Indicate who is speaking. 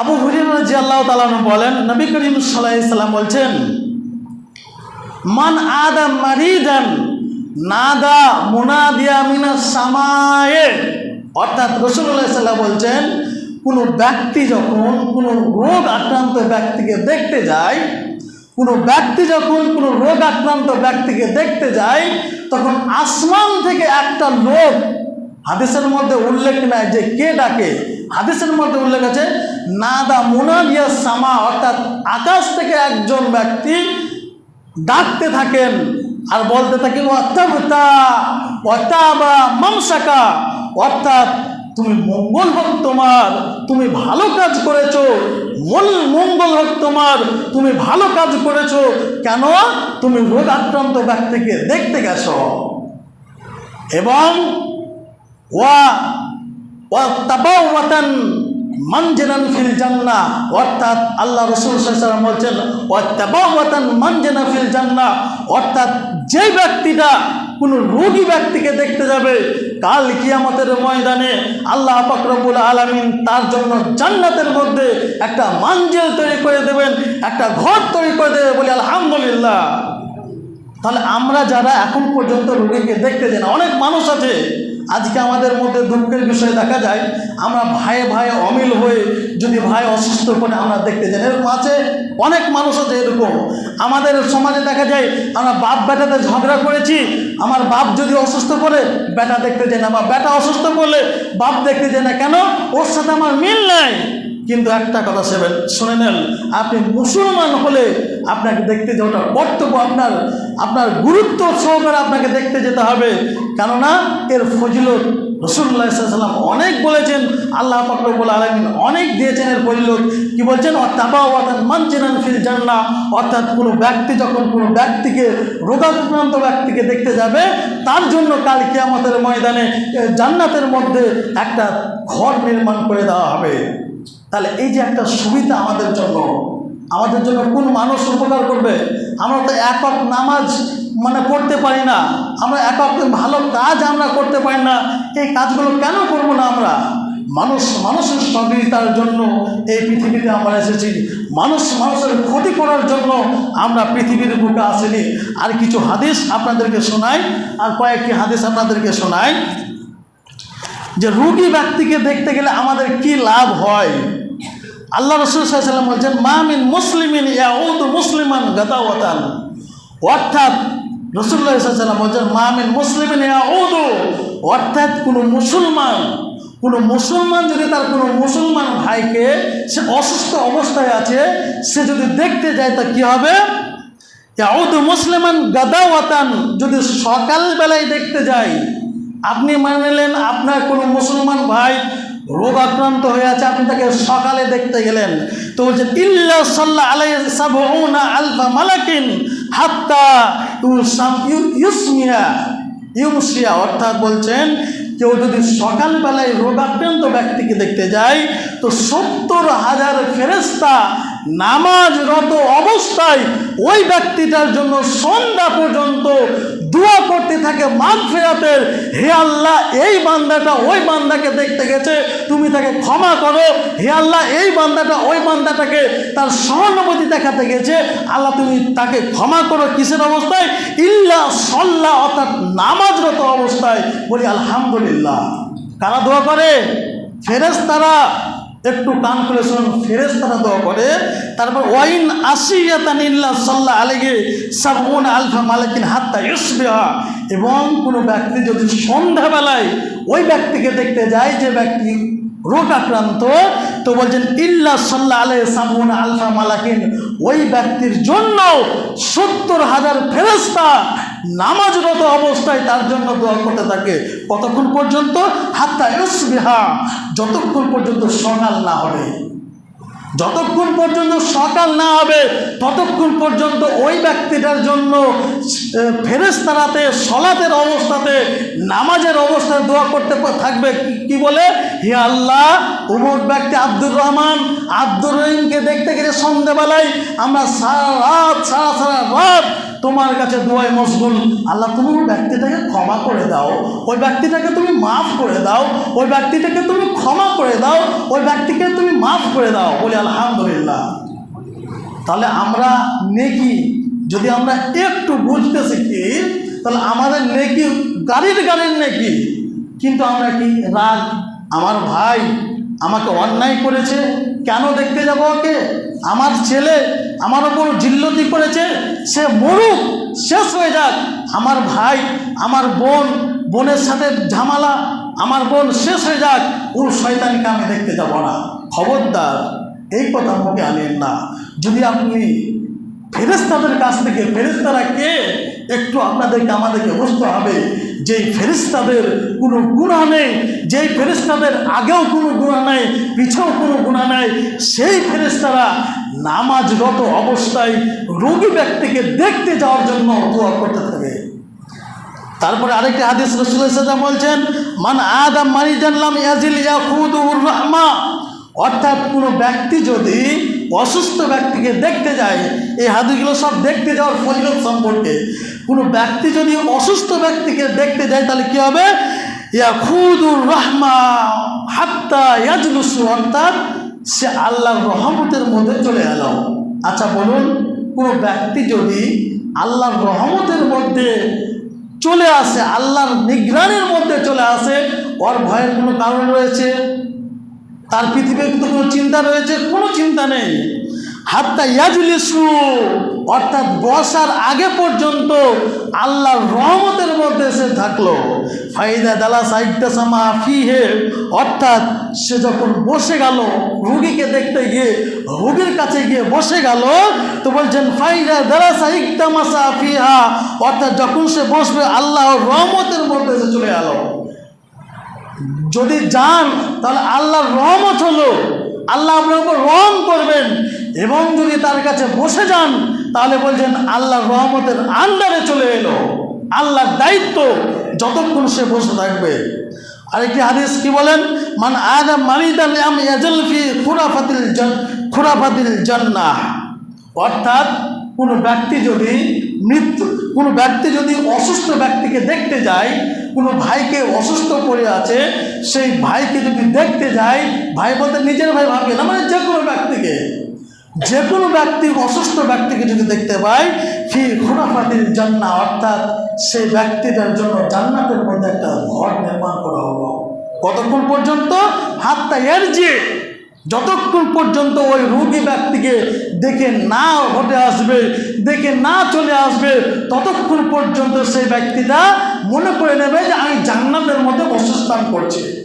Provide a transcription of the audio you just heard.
Speaker 1: আবু হুরিরা আল্লাহ তালাম বলেন, নবী করিম সাল্লাম বলছেন, মান আদা মারিদান নাদা মুনাদিয়া মিনা সামায়ে। অর্থাৎ রসুল্লাহ সাল্লাহ বলছেন, কোনো ব্যক্তি যখন কোনো রোগ আক্রান্ত ব্যক্তিকে দেখতে যায়, কোনো ব্যক্তি যখন কোনো রোগ আক্রান্ত ব্যক্তিকে দেখতে যায়, তখন আসমান থেকে একটা লোক, হাদিসের মধ্যে উল্লেখ নাই যে কে ডাকে হাদিসের মধ্যে উল্লেখ আছে, নাদা মুনাদিয়া সামা, অর্থাৎ আকাশ থেকে একজন ব্যক্তি ডাকতে থাকেন আর বলতে থাকেন অত্যাবতা অত্যাবা মামসাকা। অর্থাৎ, তুমি মঙ্গল হোক তোমার, তুমি ভালো কাজ করেছ মল মঙ্গল হোক তোমার, তুমি ভালো কাজ করেছ। কেন? তুমি রোগ আক্রান্ত ব্যক্তিকে দেখতে গেছো। এবং, ওয়া ফিল অর্থাৎ আল্লাহ রসুল ফিল অর্থাৎ যে ব্যক্তিটা কোনো রোগী ব্যক্তিকে দেখতে যাবে, কাল কিয়ামতের ময়দানে আল্লাহ পাকরবুল আলমিন তার জন্য জান্নাতের মধ্যে একটা মাঞ্জেল তৈরি করে দেবেন, একটা ঘর তৈরি করে দেবে বলি আলহামদুলিল্লাহ। তাহলে আমরা যারা এখন পর্যন্ত রোগীকে দেখতে যাই না, অনেক মানুষ আছে আজকে আমাদের মধ্যে দুঃখের বিষয় দেখা যায়, আমরা ভাইয়ে ভাইয়ে অমিল হয়ে যদি ভাই অসুস্থ করে আমরা দেখতে যাই। এরকম আছে? অনেক মানুষ আছে এরকম। আমাদের সমাজে দেখা যায়, আমরা বাপ বেটাতে ঝগড়া করেছি, আমার বাপ যদি অসুস্থ করে বেটা দেখতে যায় না। বা বেটা অসুস্থ করলে বাপ দেখতে যায় না। কেন? ওর সাথে আমার মিল নাই। কিন্তু একটা কথা সেবেন শুনে নেন, আপনি মুসলমান হলে আপনাকে দেখতে যাওয়াটা কর্তব্য আপনার আপনার গুরুত্ব সহকারে আপনাকে দেখতে যেতে হবে। কেননা, এর ফজিলত রসুল্লাহ সাল্লাম অনেক বলেছেন, আল্লাহ ফকরবুল আলমিন অনেক দিয়েছেন এর ফজিলত। কি বলছেন? অর্থাৎ মানছেন ফিল জান্না অর্থাৎ কোনো ব্যক্তি যখন কোনো ব্যক্তিকে রোগাক্রান্ত ব্যক্তিকে দেখতে যাবে, তার জন্য কাল কিয়ামতের ময়দানে জান্নাতের মধ্যে একটা ঘর নির্মাণ করে দেওয়া হবে। তাহলে এই যে একটা সুবিধা আমাদের জন্য আমাদের জন্য কোন মানুষ উপকার করবে? আমরা তো একক নামাজ মানে পড়তে পারি না। আমরা একক ভালো কাজ আমরা করতে পারি না। এই কাজগুলো কেন করব না আমরা? মানুষ মানুষের সহযোগিতার জন্য এই পৃথিবীতে আমরা এসেছি। মানুষ মানুষের ক্ষতি করার জন্য আমরা পৃথিবীর বুকে আসিনি। আর কিছু হাদিস আপনাদেরকে শোনাই, আর কয়েকটি হাদিস আপনাদেরকে শোনাই। যে রুগী ব্যক্তিকে দেখতে গেলে আমাদের কি লাভ হয়? আল্লাহ রসুল সাল্লাম বলছেন মামিন মুসলিমিন ইয়াউদ মুসলিমান গাদাওয়াতান। অর্থাৎ রসুল্লাহ বলছেন মামিন মুসলিমিন অর্থাৎ কোনো মুসলমান কোনো মুসলমান যদি তার কোনো মুসলমান ভাইকে সে অসুস্থ অবস্থায় আছে, সে যদি দেখতে যায় তা কি হবে? ইয়াউদ মুসলিমান গাদাওয়াতান। যদি সকালবেলায় দেখতে যায়, আপনি মানলেন আপনার কোনো মুসলমান ভাই রোগ আক্রান্ত হয়ে আছে, আপনি তাকে সকালে দেখতে গেলেন। তো বলছেন ইল্লা সাল্লাহ আলাই আলফা মালাকিন হাত্তা ইউসাম- ইউসমিয়া। ইউমসিয়া অর্থাৎ বলছেন, কেউ যদি সকালবেলায় রোগাক্রান্ত ব্যক্তিকে দেখতে যায়, তো সত্তর হাজার ফেরেস্তা নামাজরত অবস্থায় ওই ব্যক্তিটার জন্য সন্ধ্যা পর্যন্ত দোয়া করতে থাকে মান ফেরাতের, হে আল্লাহ, এই বান্দাটা ওই বান্দাকে দেখতে গেছে, তুমি তাকে ক্ষমা করো। হে আল্লাহ, এই বান্দাটা ওই বান্দাটাকে তার সহানুভূতি দেখাতে গেছে। আল্লাহ, তুমি তাকে ক্ষমা করো কিসের অবস্থায়? ইল্লা সল্লাহ অর্থাৎ নামাজরত অবস্থায়। বলি, আলহামদুলিল্লাহ। কারা দোয়া করে? ফেরেস তারা একটু কান খুলে শুনুন ফেরেস তারা দোয়া করে। তারপর, ওয়াইন আসিয়াতানিল্লা সাল্লাহ আলেগে সাবুন আলফা মালিকিন হাত্তা ইসবিহা। এবং কোনো ব্যক্তি যদি সন্ধ্যাবেলায় ওই ব্যক্তিকে দেখতে যায়, যে ব্যক্তি রোগ আক্রান্ত, তো বলছেন, ইল্লা সাল্লা আলহ সামুন আলফা মালাকিন। ওই ব্যক্তির জন্য সত্তর হাজার ফেরস্তা নামাজরত অবস্থায় তার জন্য দোয়া করতে থাকে। কতক্ষণ পর্যন্ত? হাত্তা ইউসবিহা। যতক্ষণ পর্যন্ত সোনাল না হবে। যতক্ষণ পর্যন্ত সকাল না হবে, ততক্ষণ পর্যন্ত ওই ব্যক্তিটার জন্য ফেরেস্তারাতে সলাতের অবস্থাতে, নামাজের অবস্থায় দোয়া করতে থাকবে কি- বলে? হে আল্লাহ অমুক ব্যক্তি আব্দুর রহমান, আব্দুর রহিমকে দেখতে গেলে সন্ধ্যেবেলায় আমরা সারা রাত, সারা সারা রাত তোমার কাছে দোয়ায় মশগুল। আল্লাহ, তুমি ওই ব্যক্তিটাকে ক্ষমা করে দাও। ওই ব্যক্তিটাকে তুমি মাফ করে দাও। ওই ব্যক্তিটাকে তুমি ক্ষমা করে দাও। ওই ব্যক্তিকে মাফ করে দাও, বলি আলহামদুলিল্লাহ। তাহলে আমরা নেকি, যদি আমরা একটু বুঝতে শিখি, তাহলে আমাদের নেকি গাড়ির গাড়ির নেকি। কিন্তু আমরা কি রাগ? আমার ভাই আমাকে অন্যায় করেছে, কেন দেখতে যাব ওকে? আমার ছেলে আমার ওপর জিল্লতি করেছে, সে মরুক, শেষ হয়ে যাক। আমার ভাই, আমার বোন, বোনের সাথে ঝামালা, আমার বোন শেষ হয়ে যাক। ওর শয়তানকে আমি দেখতে যাব না। খবরদার, এই কথা মুখে আনেন না। যদি আপনি ফেরেস্তাদের কাছ থেকে ফেরেস্তারা কে? একটু আপনাদেরকে, আমাদেরকে বুঝতে হবে যেই ফেরিস্তাদের কোনো গুণা নেই যেই ফেরিস্তাদের আগেও কোনো গুণা নেই, পিছেও কোনো গুণা নেই, সেই ফেরিস্তারা নামাজরত অবস্থায় রোগী ব্যক্তিকে দেখতে যাওয়ার জন্য দোয়া করতে থাকে। তারপরে আরেকটি হাদিস রসুল বলছেন, মান আদম মানি জানলাম ইয়াজিল ইয়াকুদুর রহমা। অর্থাৎ কোনো ব্যক্তি যদি অসুস্থ ব্যক্তিকে দেখতে যায়, এই হাদিসগুলো সব দেখতে যাওয়ার ফজিলত সম্পর্কে। কোনো ব্যক্তি যদি অসুস্থ ব্যক্তিকে দেখতে যায়, তাহলে কী হবে? ইয়া ইয়াকুদুর রহমা হাত্তা ইয়াজলুসু, অর্থাৎ সে আল্লাহর রহমতের মধ্যে চলে এলো। আচ্ছা বলুন, কোনো ব্যক্তি যদি আল্লাহর রহমতের মধ্যে চলে আসে, আল্লাহর নিগরানের মধ্যে চলে আসে, ওর ভয়ের কোনো কারণ রয়েছে? তার পৃথিবীর কিন্তু কোনো চিন্তা রয়েছে, কোনো চিন্তা নেই। হাত্তা ইয়াজলিসু, অর্থাৎ বসার আগে পর্যন্ত আল্লাহর রহমতের মধ্যে সে থাকল। ফাইদা দালা সাইডটা সামা ফিহে, অর্থাৎ সে যখন বসে গেল, রুগীকে দেখতে গিয়ে, রুগীর কাছে গিয়ে বসে গেল, তো বলছেন, ফাইদা দালা সাইডটা মাসা ফিহা, অর্থাৎ যখন সে বসবে, আল্লাহর রহমতের মধ্যে সে চলে গেল যদি যান তাহলে আল্লাহর রহমত হলো। আল্লাহ আপনার উপর রহম করবেন এবং যদি তার কাছে বসে যান, তাহলে বলছেন, আল্লাহর রহমতের আন্ডারে চলে এলো। আল্লাহর দায়িত্ব যতক্ষণ সে বসে থাকবে। আরেকটি হাদিস কি বলেন? মান আদম মালিদান আম ইয়াজলফি খুরাফাতিল খুরাফাতিল জান্নাহ। অর্থাৎ কোনো ব্যক্তি যদি মৃত্যু, কোনো ব্যক্তি যদি অসুস্থ ব্যক্তিকে দেখতে যায় কোনো ভাইকে অসুস্থ পড়ে আছে, সেই ভাইকে যদি দেখতে যায় ভাই বলতে নিজের ভাই ভাবে না মানে যে কোনো ব্যক্তিকে। যে কোনো ব্যক্তি, অসুস্থ ব্যক্তিকে যদি দেখতে পাই, ফি খুনাফাতির জান্না অর্থাৎ সেই ব্যক্তিটার জন্য জান্নাতের মধ্যে একটা ঘর নির্মাণ করা হলো। কতক্ষণ পর্যন্ত? হাতটা এর যে যতক্ষণ পর্যন্ত ওই রোগী ব্যক্তিকে দেখে না ঘটে আসবে, দেখে না চলে আসবে, ততক্ষণ পর্যন্ত সেই ব্যক্তিটা মনে করে নেবে যে আমি জান্নাতের মধ্যে বসস্থান করছি।